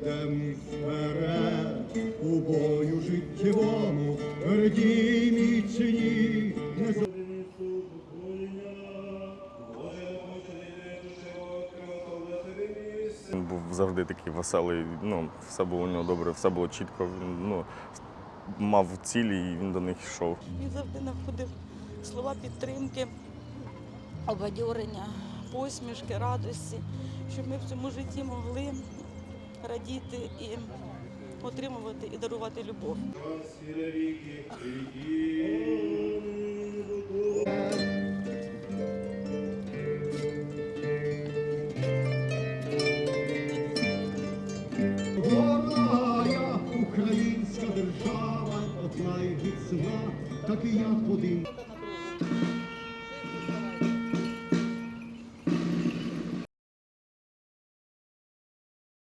йдем вперед у бою життєвому, твердій міцні, не за- Він був завжди такий веселий. Ну, все було у нього добре, все було чітко. Він ну, мав цілі і він до них йшов. Він завжди знаходив слова підтримки, обадьорення, посмішки, радості, щоб ми в цьому житті могли радіти і отримувати і дарувати любов. Українська держава, одна й міцна, так і як один.